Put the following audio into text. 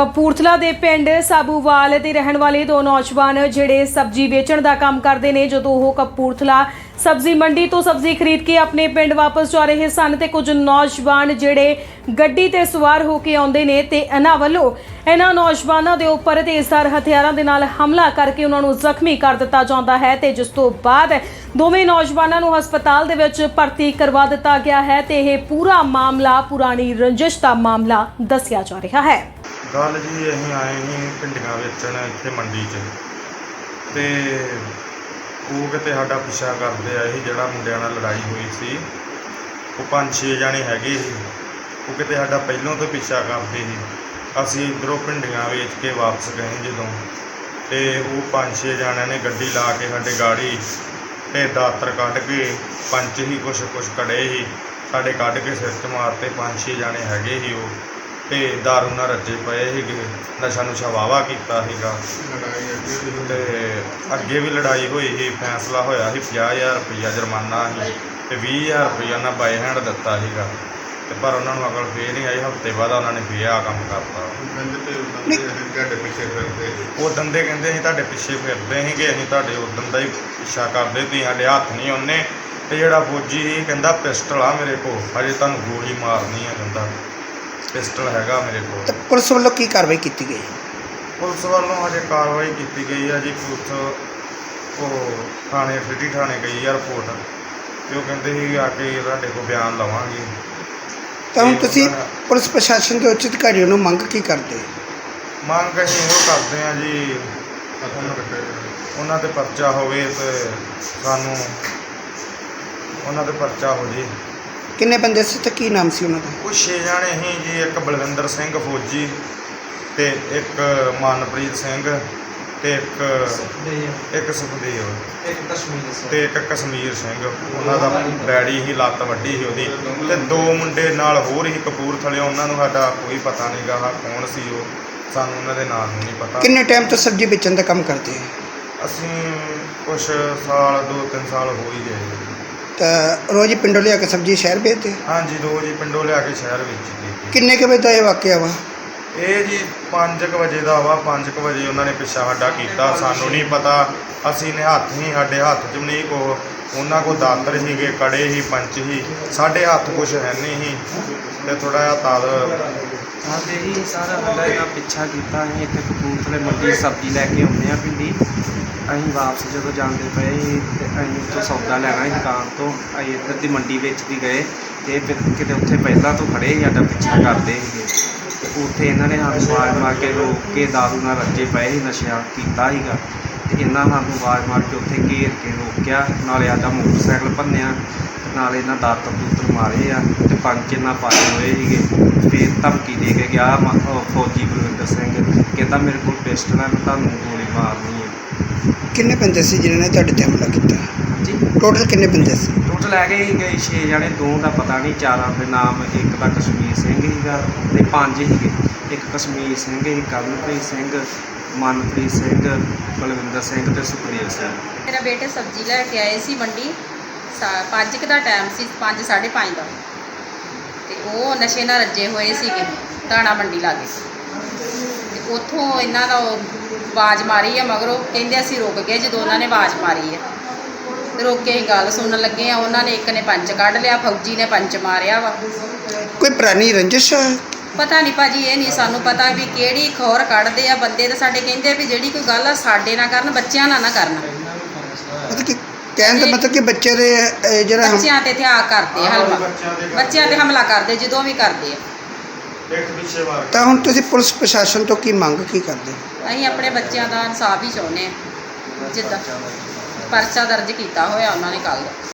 ਕਪੂਰਥਲਾ ਦੇ ਪਿੰਡ ਸਾਬੂਵਾਲ ਦੇ ਰਹਿਣ ਵਾਲੇ ਦੋ ਨੌਜਵਾਨ ਜਿਹੜੇ ਸਬਜ਼ੀ ਵੇਚਣ ਦਾ ਕੰਮ ਕਰਦੇ ਨੇ, ਜਦੋਂ ਉਹ ਕਪੂਰਥਲਾ ਸਬਜ਼ੀ ਮੰਡੀ ਤੋਂ ਸਬਜ਼ੀ ਖਰੀਦ ਕੇ ਆਪਣੇ ਪਿੰਡ ਵਾਪਸ ਜਾ ਰਹੇ ਸਨ ਤੇ ਕੁਝ ਨੌਜਵਾਨ ਜਿਹੜੇ ਗੱਡੀ ਤੇ ਸਵਾਰ ਹੋ ਕੇ ਆਉਂਦੇ ਨੇ ਤੇ ਇਹਨਾਂ ਵੱਲੋਂ ਇਹਨਾਂ ਨੌਜਵਾਨਾਂ ਦੇ ਉੱਪਰ ਤੇਜ਼ਧਾਰ ਹਥਿਆਰਾਂ ਦੇ ਨਾਲ ਹਮਲਾ ਕਰਕੇ ਉਹਨਾਂ ਨੂੰ ਜ਼ਖਮੀ ਕਰ ਦਿੱਤਾ ਜਾਂਦਾ ਹੈ ਤੇ ਜਿਸ ਤੋਂ ਬਾਅਦ ਦੋਵੇਂ ਨੌਜਵਾਨਾਂ ਨੂੰ ਹਸਪਤਾਲ ਦੇ ਵਿੱਚ ਭਰਤੀ ਕਰਵਾ ਦਿੱਤਾ ਗਿਆ ਹੈ ਤੇ ਇਹ ਪੂਰਾ ਮਾਮਲਾ, ਪੁਰਾਣੀ ਰੰਜਿਸ਼ ਦਾ ਮਾਮਲਾ ਦੱਸਿਆ ਜਾ ਰਿਹਾ ਹੈ। ਗੱਲ ਜੀ ਅਸੀਂ ਆਏ ਸੀ ਭਿੰਡੀਆਂ ਵੇਚਣ ਇੱਥੇ ਮੰਡੀ 'ਚ। ਤੇ ਉਹ ਕਿਤੇ ਸਾਡਾ ਪਿੱਛਾ ਕਰਦੇ ਆਏ ਸੀ ਜਿਹੜਾ ਮੁੰਡਿਆਂ ਨਾਲ ਲੜਾਈ ਹੋਈ ਸੀ। ਉਹ ਪੰਜ ਛੇ ਜਾਣੇ ਹੈਗੇ ਸੀ। ਉਹ ਕਿਤੇ ਸਾਡਾ ਪਹਿਲੋਂ ਤੋਂ ਪਿੱਛਾ ਕਰਦੇ ਸੀ। ਅਸੀਂ ਇੱਧਰੋਂ ਭਿੰਡੀਆਂ ਵੇਚ ਕੇ ਵਾਪਸ ਗਏ ਜਦੋਂ। ਤੇ ਉਹ ਪੰਜ ਛੇ ਜਾਣਿਆਂ ਨੇ ਗੱਡੀ ਲਾ ਕੇ ਸਾਡੇ ਗਾੜੀ ਤੇ ਦਾਤਰ ਕੱਢ ਕੇ ਪੰਜ ਹੀ ਕੁਛ ਕੁਛ ਕੜੇ ਸੀ। ਸਾਡੇ ਕੱਢ ਕੇ ਸਿਰ 'ਚ ਮਾਰਤੇ ਪੰਜ ਛੇ ਜਾਣੇ ਹੈਗੇ ਸੀ ਉਹ। ਤੇ ਦਾਰੂ ਨਾਲ ਰੱਜੇ ਪਏ ਸੀਗੇ। ਨਸ਼ਾ ਨੁਸ਼ਾ ਵਾਵਾ ਕੀਤਾ ਸੀਗਾ। ਤੇ ਅੱਗੇ ਵੀ ਲੜਾਈ ਹੋਈ ਸੀ, ਫੈਸਲਾ ਹੋਇਆ ਸੀ 50000 ਰੁਪਈਆ ਜੁਰਮਾਨਾ ਸੀ ਤੇ 20000 ਰੁਪਈਆ ਨਾ ਬਾਈ ਹੈਂਡ ਦਿੱਤਾ ਸੀਗਾ। ਤੇ ਪਰ ਉਹਨਾਂ ਨੂੰ ਅਕਲ ਫੇਰ ਨਹੀਂ ਆਈ, ਹਫ਼ਤੇ ਬਾਅਦ ਉਹਨਾਂ ਨੇ ਫੇਰ ਆ ਕੰਮ ਕਰਤਾ। ਉਹ ਦੰਦੇ ਕਹਿੰਦੇ ਅਸੀਂ ਤੁਹਾਡੇ ਪਿੱਛੇ ਫਿਰਦੇ ਸੀਗੇ, ਅਸੀਂ ਤੁਹਾਡੇ ਉਦੋਂ ਦਾ ਹੀ ਪਿੱਛਾ ਕਰਦੇ ਤੁਸੀਂ ਸਾਡੇ ਹੱਥ ਨਹੀਂ ਉਹਨੇ। ਤੇ ਜਿਹੜਾ ਫੌਜੀ ਸੀ, ਕਹਿੰਦਾ ਪਿਸਟਲ ਆ ਮੇਰੇ ਕੋਲ, ਹਜੇ ਤੁਹਾਨੂੰ ਗੋਲੀ ਮਾਰਨੀ ਆ ਕਹਿੰਦਾ। ਪਿਸਟਲ ਹੈਗਾ ਮੇਰੇ ਕੋਲ। ਤੇ ਪੁਲਿਸ ਵੱਲੋਂ ਕੀ ਕਾਰਵਾਈ ਕੀਤੀ ਗਈ? ਪੁਲਿਸ ਵੱਲੋਂ ਹਜੇ ਕਾਰਵਾਈ ਕੀਤੀ ਗਈ ਹੈ ਜੀ ਪੁਲਿਸ ਉਹ ਥਾਣੇ ਸਿਟੀ ਥਾਣੇ ਗਈ ਆ ਰਿਪੋਰਟ। ਤੇ ਉਹ ਕਹਿੰਦੇ ਸੀ ਆ ਕੇ ਤੁਹਾਡੇ ਕੋਲ ਬਿਆਨ ਲਵਾਂਗੇ। ਤਾਂ ਹੁਣ ਤੁਸੀਂ ਪੁਲਿਸ ਪ੍ਰਸ਼ਾਸਨ ਦੇ ਉੱਚ ਅਧਿਕਾਰੀਆਂ ਨੂੰ ਮੰਗ ਕੀ ਕਰਦੇ? ਹੋ? ਮੰਗ ਅਸੀਂ ਇਹੋ ਕਰਦੇ ਆ ਜੀ ਉਹਨਾਂ ਤੇ ਪਰਚਾ ਹੋਵੇ ਤੇ ਸਾਨੂੰ ਉਹਨਾਂ ਤੇ ਪਰਚਾ ਹੋ ਜੇ। ਕਿੰਨੇ ਬੰਦੇ ਸੀ ਤੇ ਕੀ ਨਾਮ ਸੀ ਉਹਨਾਂ ਦਾ? ਉਹ ਛੇ ਜਾਣੇ ਸੀ ਜੀ ਇੱਕ ਬਲਵਿੰਦਰ ਸਿੰਘ ਫੌਜੀ ਤੇ ਇੱਕ ਮਨਪ੍ਰੀਤ ਸਿੰਘ ਤੇ ਇੱਕ ਇੱਕ ਸੁਖਦੇਵ ਇੱਕ ਕਸ਼ਮੀਰ ਸੇ ਤੇ ਇੱਕ ਕਸ਼ਮੀਰ ਸਿੰਘ। ਉਹਨਾਂ ਦਾ ਡੈਡੀ ਹੀ ਲੱਤ ਵੱਡੀ ਸੀ ਉਹਦੀ ਤੇ ਦੋ ਮੁੰਡੇ ਨਾਲ ਹੋਰ ਹੀ ਕਪੂਰਥਲੇ ਉਹਨਾਂ ਨੂੰ ਸਾਡਾ ਕੋਈ ਪਤਾ ਨਹੀਂ ਗਾ ਕੌਣ ਸੀ ਉਹ। ਸਾਨੂੰ ਉਹਨਾਂ ਦੇ ਨਾਮ ਨਹੀਂ ਪਤਾ। ਕਿੰਨੇ ਟਾਈਮ ਤੋਂ ਸਬਜ਼ੀ ਵੇਚਣ ਦਾ ਕੰਮ ਕਰਦੇ ਹੋ ਅਸੀਂ ਕੁਛ ਸਾਲ ਦੋ ਤਿੰਨ ਸਾਲ ਹੋ ਹੀ ਗਏ। ਤਾਂ ਰੋਜ਼ ਹੀ ਪਿੰਡੋਂ ਲਿਆ ਕੇ ਸਬਜ਼ੀ ਸ਼ਹਿਰ ਵੇਚਦੇ? ਹੋ? ਹਾਂਜੀ ਦੋ ਜੀ ਪਿੰਡੋਂ ਲਿਆ ਕੇ ਸ਼ਹਿਰ ਵਿੱਚ ਕਿੰਨੇ ਕੁ ਵਜੇ ਦਾ ਇਹ ਵਾਕਿਆ ਵਾ? ਇਹ ਜੀ 5 ਵਜੇ ਦਾ ਵਾ 5 ਵਜੇ ਉਹਨਾਂ ਨੇ ਪਿੱਛਾ ਸਾਡਾ ਕੀਤਾ। ਸਾਨੂੰ ਨਹੀਂ ਪਤਾ ਅਸੀਂ ਨੇ ਹੱਥ ਹੀ ਸਾਡੇ ਹੱਥ 'ਚ ਵੀ ਨਹੀਂ ਕੋ ਉਹਨਾਂ ਕੋ ਦਾਤਰ ਸੀਗੇ ਕੜੇ ਸੀ ਪੰਚ ਸੀ ਸਾਡੇ ਹੱਥ ਕੁਛ ਹੈ ਨਹੀਂ ਸੀ। ਤੇ ਥੋੜਾ ਜਿਹਾ ਤਦ ਸਾਡੇ ਹੀ ਸਾਰਾ ਸਾਡਾ ਇਹਨਾਂ ਪਿੱਛਾ ਕੀਤਾ ਅਸੀਂ ਇੱਥੇ ਕਪੂਰਥਲੇ ਮੰਡੀ ਸਬਜ਼ੀ ਲੈ ਕੇ ਆਉਂਦੇ ਆ ਪਿੰਡੀ। ਅਸੀਂ ਵਾਪਸ ਜਦੋਂ ਜਾਂਦੇ ਪਏ ਸੀ ਤੇ ਅਸੀਂ ਉੱਥੋਂ ਸੌਦਾ ਲੈਣਾ ਸੀ ਦੁਕਾਨ ਤੋਂ, ਅਸੀਂ ਇੱਧਰ ਦੀ ਮੰਡੀ ਵਿੱਚ ਦੀ ਗਏ ਤੇ ਫਿਰ ਕਿਤੇ ਉੱਥੇ ਪਹਿਲਾਂ ਤੋਂ ਖੜੇ ਸੀ ਸਾਡਾ ਪਿੱਛਾ ਕਰਦੇ ਸੀਗੇ। ਤੇ ਉੱਥੇ ਇਹਨਾਂ ਨੇ ਸਾਨੂੰ ਆਵਾਜ਼ ਮਾਰ ਕੇ ਰੋਕ ਕੇ ਦਾਰੂ ਨਾਲ ਰੱਜੇ ਪਏ ਸੀ, ਨਸ਼ਾ ਕੀਤਾ ਸੀਗਾ। ਅਤੇ ਇਹਨਾਂ ਸਾਨੂੰ ਆਵਾਜ਼ ਮਾਰ ਕੇ ਉੱਥੇ ਘੇਰ ਕੇ ਰੋਕਿਆ, ਨਾਲੇ ਸਾਡਾ ਮੋਟਰਸਾਈਕਲ ਭੰਨਿਆ ਤੇ ਨਾਲੇ ਇਹਨਾਂ ਦਾਤਰ ਦੂਤਰ ਮਾਰੇ ਆ ਤੇ ਪੰਜ ਇਹਨਾਂ ਪਾਏ ਹੋਏ ਸੀਗੇ। ਫਿਰ ਧਮਕੀ ਦੇ ਕੇ ਗਿਆ ਮ- ਉਹ ਫੌਜੀ ਬਲਵਿੰਦਰ ਸਿੰਘ। ਕਹਿੰਦਾ ਮੇਰੇ ਕੋਲ ਪਿਸਟਲ ਹੈ ਮੈਂ ਤੁਹਾਨੂੰ ਗੋਲੀ ਮਾਰਨੀ ਹੈ ਕਿੰਨੇ ਬੰਦੇ ਸੀ ਜਿਨ੍ਹਾਂ ਨੇ ਤੁਹਾਡੇ ਤੇ ਹਮਲਾ ਕੀਤਾ? ਜੀ। ਟੋਟਲ ਕਿੰਨੇ ਬੰਦੇ ਸੀ? ਟੋਟਲ ਹੈਗੇ ਹੀ ਗਏ 6 ਜਣੇ ਦੋ ਦਾ ਪਤਾ ਨਹੀਂ ਚਾਰਾਂ ਦੇ ਨਾਮ ਇੱਕ ਦਾ ਕਸ਼ਮੀਰ ਸਿੰਘ ਸੀਗਾ ਤੇ ਪੰਜ ਸੀਗੇ। ਇੱਕ ਕਸ਼ਮੀਰ ਸਿੰਘ ਸੀ ਕਵਲਪ੍ਰੀਤ ਸਿੰਘ ਮਨਪ੍ਰੀਤ ਸਿੰਘ ਬਲਵਿੰਦਰ ਸਿੰਘ ਤੇ ਸੁਖਦੇਵ ਸਿੰਘ। ਮੇਰਾ ਬੇਟੇ ਸਬਜ਼ੀ ਲੈ ਕੇ ਆਏ ਸੀ ਮੰਡੀ। ਸਾ- ਪੰਜ ਕੁ ਦਾ ਟਾਈਮ ਸੀ 5 5:30 ਦਾ। ਤੇ ਉਹ ਨਸ਼ੇ ਨਾਲ ਰੱਜੇ ਹੋਏ ਸੀਗੇ ਦਾਣਾ ਮੰਡੀ ਲਾਗੇ। ਤੇ ਉੱਥੋਂ ਇਹਨਾਂ ਦਾ ਉਹ ਆਵਾਜ਼ ਮਾਰੀ ਆ ਮਗਰੋਂ ਕਹਿੰਦੇ ਅਸੀਂ ਰੁਕ ਗਏ ਜਦੋਂ ਉਹਨਾਂ ਨੇ ਆਵਾਜ਼ ਮਾਰੀ ਆ। ਰੁਕ ਕੇ ਅਸੀਂ ਗੱਲ ਸੁਣਨ ਲੱਗੇ ਆ ਉਹਨਾਂ ਨੇ ਇੱਕ ਨੇ ਪੰਚ ਕੱਢ ਲਿਆ ਫੌਜੀ ਨੇ ਪੰਚ ਮਾਰਿਆ ਵਾ। ਕੋਈ ਪੁਰਾਣੀ ਰੰਜਿਸ਼ ਹੈ? ਪਤਾ ਨਹੀਂ ਭਾਜੀ ਇਹ ਨਹੀਂ ਸਾਨੂੰ ਪਤਾ ਵੀ ਕਿਹੜੀ ਖੌਰ ਕੱਢਦੇ ਆ। ਬੰਦੇ ਤਾਂ ਸਾਡੇ ਕਹਿੰਦੇ ਵੀ ਜਿਹੜੀ ਕੋਈ ਗੱਲ ਆ ਸਾਡੇ ਨਾਲ ਕਰਨ ਬੱਚਿਆਂ ਨਾਲ ਨਾ ਕਰਨ। ਮਤਲਬ ਕਿ ਕਹਿਣ ਦਾ ਮਤਲਬ ਕਿ ਬੱਚੇ ਦੇ ਇਹ ਜਿਹੜਾ ਹਮ- ਬੱਚਿਆਂ ਤੇ ਹਥਿਆਰ ਕਰਦੇ ਆ ਹਮਲਾ। ਬੱਚਿਆਂ ਦੇ ਬੱਚਿਆਂ ਤੇ ਹਮਲਾ ਕਰਦੇ ਜਦੋਂ ਵੀ ਕਰਦੇ ਆ। ਇੱਕ ਪਿੱਛੇ ਵਾਰ। ਤਾਂ ਹੁਣ ਤੁਸੀਂ ਪੁਲਿਸ ਪ੍ਰਸ਼ਾਸਨ ਤੋਂ ਕੀ ਮੰਗ ਕੀ ਕਰਦੇ? ਹੋ? ਅਸੀਂ ਆਪਣੇ ਬੱਚਿਆਂ ਦਾ ਇਨਸਾਫ ਹੀ ਚਾਹੁੰਦੇ ਆ ਜਿੱਦਾਂ ਪਰਚਾ ਦਰਜ ਕੀਤਾ ਹੋਇਆ ਉਹਨਾਂ ਨੇ ਕੱਲ